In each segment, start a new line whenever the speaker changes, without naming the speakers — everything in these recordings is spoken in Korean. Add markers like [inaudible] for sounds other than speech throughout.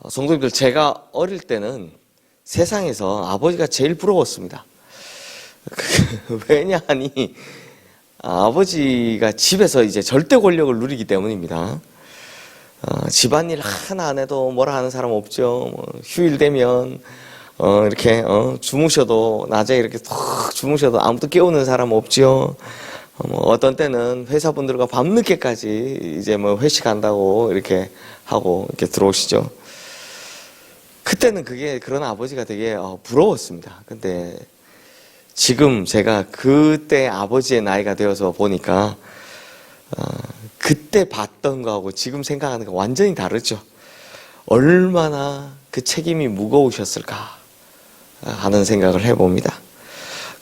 어, 성도님들 제가 어릴 때는 세상에서 아버지가 제일 부러웠습니다. 그, [laughs] 왜냐하니 아버지가 집에서 이제 절대 권력을 누리기 때문입니다. 어, 집안일 하나 안 해도 뭐라 하는 사람 없죠. 뭐 휴일 되면 어, 이렇게 어, 주무셔도 낮에 이렇게 툭 주무셔도 아무도 깨우는 사람 없죠. 어, 뭐 어떤 때는 회사분들과 밤늦게까지 이제 뭐 회식한다고 이렇게 하고 이렇게 들어오시죠. 그때는 그게 그런 아버지가 되게 어, 부러웠습니다. 근데 지금 제가 그때 아버지의 나이가 되어서 보니까 어, 그때 봤던 거하고 지금 생각하는 거 완전히 다르죠. 얼마나 그 책임이 무거우셨을까 하는 생각을 해봅니다.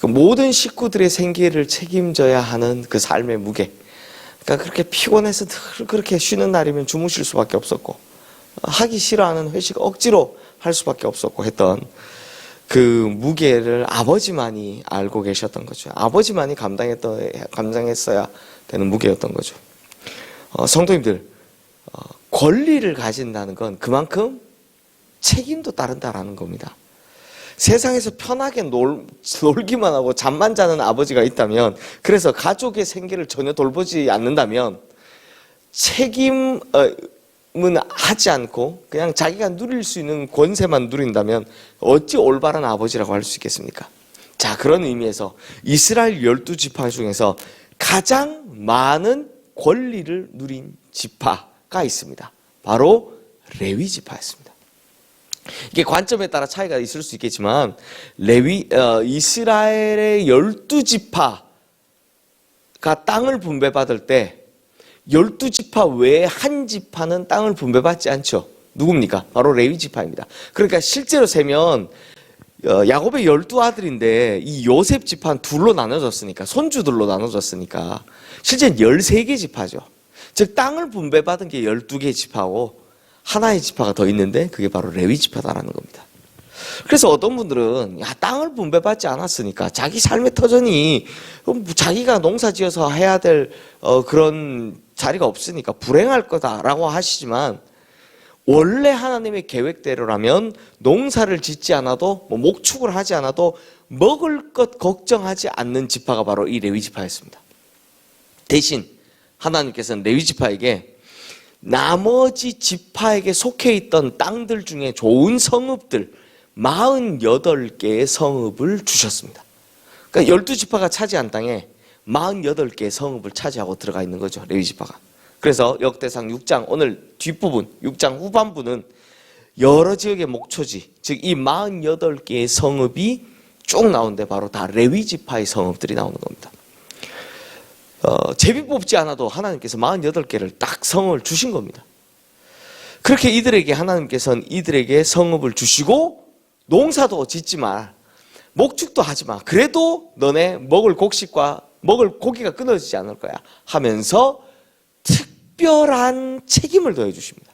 그 모든 식구들의 생계를 책임져야 하는 그 삶의 무게. 그러니까 그렇게 피곤해서 늘 그렇게 쉬는 날이면 주무실 수밖에 없었고 하기 싫어하는 회식 억지로 할 수밖에 없었고 했던 그 무게를 아버지만이 알고 계셨던 거죠. 아버지만이 감당했던 감당했어야 되는 무게였던 거죠. 어, 성도님들 어, 권리를 가진다는 건 그만큼 책임도 따른다라는 겁니다. 세상에서 편하게 놀, 놀기만 하고 잠만 자는 아버지가 있다면 그래서 가족의 생계를 전혀 돌보지 않는다면 책임은 하지 않고 그냥 자기가 누릴 수 있는 권세만 누린다면 어찌 올바른 아버지라고 할 수 있겠습니까? 자 그런 의미에서 이스라엘 열두 지파 중에서 가장 많은 권리를 누린 지파가 있습니다. 바로 레위 지파였습니다. 이게 관점에 따라 차이가 있을 수 있겠지만 레위 어, 이스라엘의 열두 지파가 땅을 분배받을 때 열두 지파 외에 한 지파는 땅을 분배받지 않죠. 누굽니까? 바로 레위 지파입니다. 그러니까 실제로 세면 어, 야곱의 열두 아들인데 이 요셉 지파는 둘로 나눠졌으니까 손주들로 나눠졌으니까 실제는 열세 개 지파죠. 즉 땅을 분배받은 게 열두 개 지파고 하나의 지파가 더 있는데 그게 바로 레위 지파다라는 겁니다. 그래서 어떤 분들은 야 땅을 분배받지 않았으니까 자기 삶의 터전이 뭐 자기가 농사지어서 해야 될 어, 그런 자리가 없으니까 불행할 거다라고 하시지만 원래 하나님의 계획대로라면 농사를 짓지 않아도 뭐 목축을 하지 않아도 먹을 것 걱정하지 않는 지파가 바로 이 레위 지파였습니다. 대신 하나님께서는 레위 지파에게 나머지 지파에게 속해 있던 땅들 중에 좋은 성읍들 48개의 성읍을 주셨습니다. 그러니까 12지파가 차지한 땅에 48개의 성읍을 차지하고 들어가 있는 거죠. 레위 지파가. 그래서 역대상 6장 오늘 뒷부분 6장 후반부는 여러 지역의 목초지 즉 이 48개의 성읍이 쭉 나오는데 바로 다 레위 지파의 성읍들이 나오는 겁니다. 어, 제비 뽑지 않아도 하나님께서 48개를 딱 성을 주신 겁니다. 그렇게 이들에게 하나님께서는 이들에게 성읍을 주시고 농사도 짓지 마. 목축도 하지 마. 그래도 너네 먹을 곡식과 먹을 고기가 끊어지지 않을 거야. 하면서 특별한 책임을 더해 주십니다.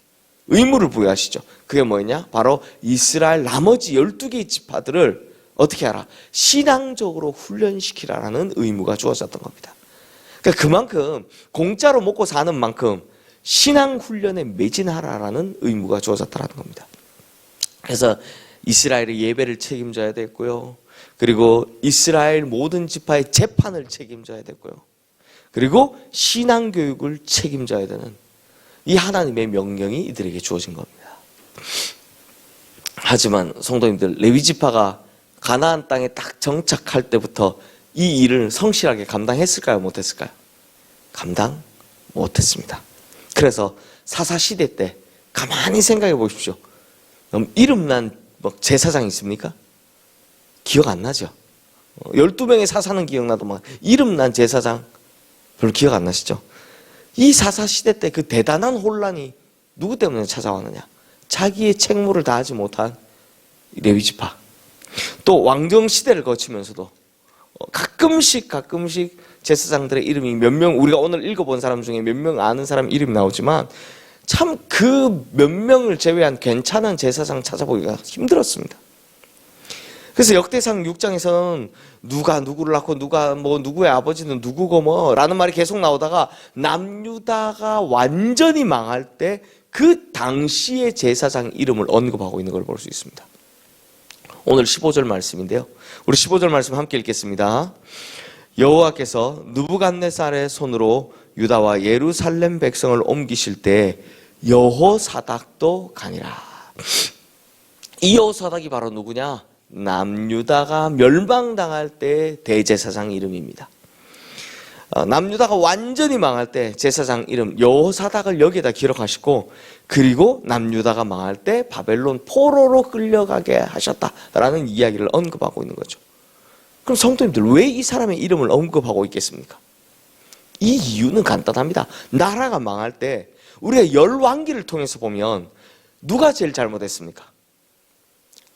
의무를 부여하시죠. 그게 뭐냐? 바로 이스라엘 나머지 12개의 지파들을 어떻게 하라? 신앙적으로 훈련시키라라는 의무가 주어졌던 겁니다. 그러니까 그만큼 공짜로 먹고 사는 만큼 신앙 훈련에 매진하라라는 의무가 주어졌다라는 겁니다. 그래서 이스라엘의 예배를 책임져야 됐고요. 그리고 이스라엘 모든 지파의 재판을 책임져야 됐고요. 그리고 신앙 교육을 책임져야 되는 이 하나님의 명령이 이들에게 주어진 겁니다. 하지만 성도님들 레위 지파가 가나안 땅에 딱 정착할 때부터 이 일을 성실하게 감당했을까요? 못했을까요? 감당 못했습니다. 그래서 사사 시대 때 가만히 생각해 보십시오. 이름난 뭐 제사장 있습니까? 기억 안 나죠? 12명의 사사는 기억나도 막 이름 난 제사장 별로 기억 안 나시죠? 이 사사 시대 때 그 대단한 혼란이 누구 때문에 찾아왔느냐? 자기의 책무를 다하지 못한 레위 지파. 또 왕정 시대를 거치면서도 가끔씩 가끔씩 제사장들의 이름이 몇 명 우리가 오늘 읽어본 사람 중에 몇 명 아는 사람 이름이 나오지만 참 그 몇 명을 제외한 괜찮은 제사장 찾아보기가 힘들었습니다. 그래서 역대상 6장에서는 누가 누구를 낳고 누가 뭐 누구의 아버지는 누구고 뭐 라는 말이 계속 나오다가 남유다가 완전히 망할 때 그 당시의 제사장 이름을 언급하고 있는 걸 볼 수 있습니다. 오늘 15절 말씀인데요. 우리 15절 말씀 함께 읽겠습니다. 여호와께서 누부갓네살의 손으로 유다와 예루살렘 백성을 옮기실 때 여호사닥도 가니라. 이 여호사닥이 바로 누구냐? 남유다가 멸망당할 때 대제사장 이름입니다. 어, 남유다가 완전히 망할 때 제사장 이름 여호사닥을 여기에다 기록하시고 그리고 남유다가 망할 때 바벨론 포로로 끌려가게 하셨다라는 이야기를 언급하고 있는 거죠. 그럼 성도님들 왜 이 사람의 이름을 언급하고 있겠습니까? 이 이유는 간단합니다. 나라가 망할 때 우리가 열왕기를 통해서 보면 누가 제일 잘못했습니까?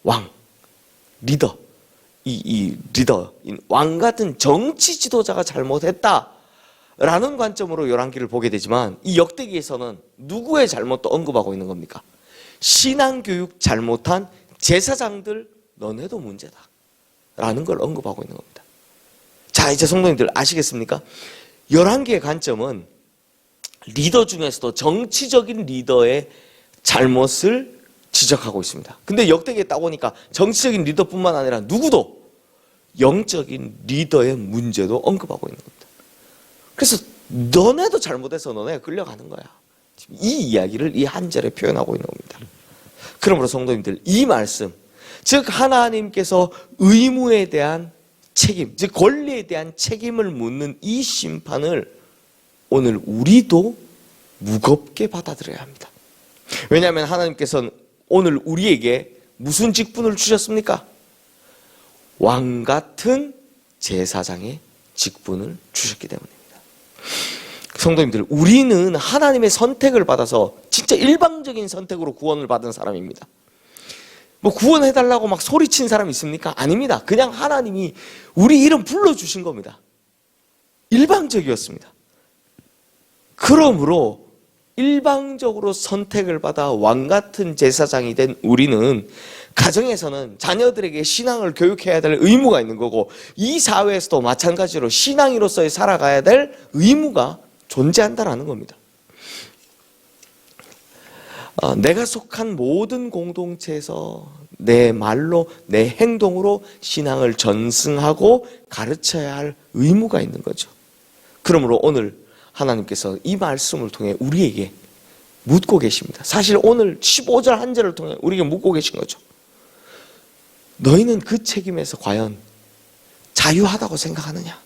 왕, 리더, 이, 이 리더, 왕 같은 정치 지도자가 잘못했다 라는 관점으로 열왕기를 보게 되지만 이 역대기에서는 누구의 잘못도 언급하고 있는 겁니까? 신앙 교육 잘못한 제사장들 너네도 문제다. 라는 걸 언급하고 있는 겁니다. 자, 이제 성도님들 아시겠습니까? 11개의 관점은 리더 중에서도 정치적인 리더의 잘못을 지적하고 있습니다. 근데 역대기에 딱 보니까 정치적인 리더뿐만 아니라 누구도 영적인 리더의 문제도 언급하고 있는 겁니다. 그래서 너네도 잘못해서 너네가 끌려가는 거야. 이 이야기를 이 한 절에 표현하고 있는 겁니다. 그러므로 성도님들 이 말씀 즉 하나님께서 의무에 대한 책임, 즉 권리에 대한 책임을 묻는 이 심판을 오늘 우리도 무겁게 받아들여야 합니다. 왜냐하면 하나님께서는 오늘 우리에게 무슨 직분을 주셨습니까? 왕 같은 제사장의 직분을 주셨기 때문입니다. 성도님들, 우리는 하나님의 선택을 받아서 진짜 일방적인 선택으로 구원을 받은 사람입니다. 뭐 구원해달라고 막 소리친 사람 있습니까? 아닙니다. 그냥 하나님이 우리 이름 불러주신 겁니다. 일방적이었습니다. 그러므로 일방적으로 선택을 받아 왕 같은 제사장이 된 우리는 가정에서는 자녀들에게 신앙을 교육해야 될 의무가 있는 거고 이 사회에서도 마찬가지로 신앙인으로서의 살아가야 될 의무가 존재한다라는 겁니다. 어, 내가 속한 모든 공동체에서 내 말로 내 행동으로 신앙을 전승하고 가르쳐야 할 의무가 있는 거죠. 그러므로 오늘 하나님께서 이 말씀을 통해 우리에게 묻고 계십니다. 사실 오늘 15절 한 절을 통해 우리에게 묻고 계신 거죠. 너희는 그 책임에서 과연 자유하다고 생각하느냐?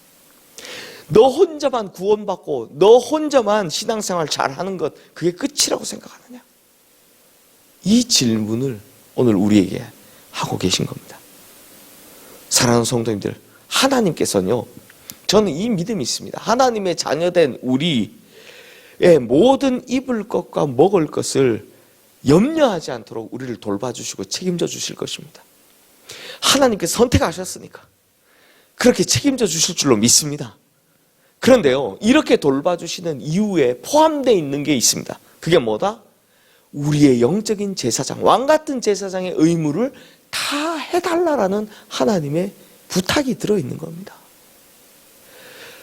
너 혼자만 구원받고 너 혼자만 신앙생활 잘하는 것 그게 끝이라고 생각하느냐? 이 질문을 오늘 우리에게 하고 계신 겁니다. 사랑하는 성도님들, 하나님께서는요, 저는 이 믿음이 있습니다. 하나님의 자녀된 우리의 모든 입을 것과 먹을 것을 염려하지 않도록 우리를 돌봐주시고 책임져 주실 것입니다. 하나님께서 선택하셨으니까 그렇게 책임져 주실 줄로 믿습니다. 그런데요, 이렇게 돌봐주시는 이유에 포함되어 있는 게 있습니다. 그게 뭐다? 우리의 영적인 제사장, 왕 같은 제사장의 의무를 다 해달라라는 하나님의 부탁이 들어있는 겁니다.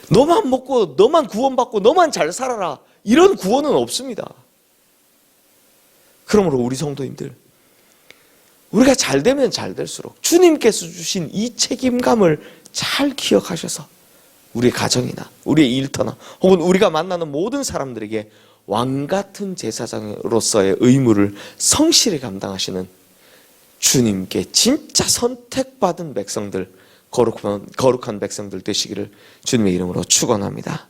너만 먹고, 너만 구원받고, 너만 잘 살아라. 이런 구원은 없습니다. 그러므로 우리 성도님들, 우리가 잘 되면 잘 될수록 주님께서 주신 이 책임감을 잘 기억하셔서 우리 가정이나 우리의 일터나 혹은 우리가 만나는 모든 사람들에게 왕 같은 제사장으로서의 의무를 성실히 감당하시는 주님께 진짜 선택받은 백성들, 거룩한, 거룩한 백성들 되시기를 주님의 이름으로 축원합니다.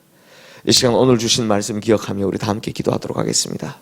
이 시간 오늘 주신 말씀 기억하며 우리 다 함께 기도하도록 하겠습니다.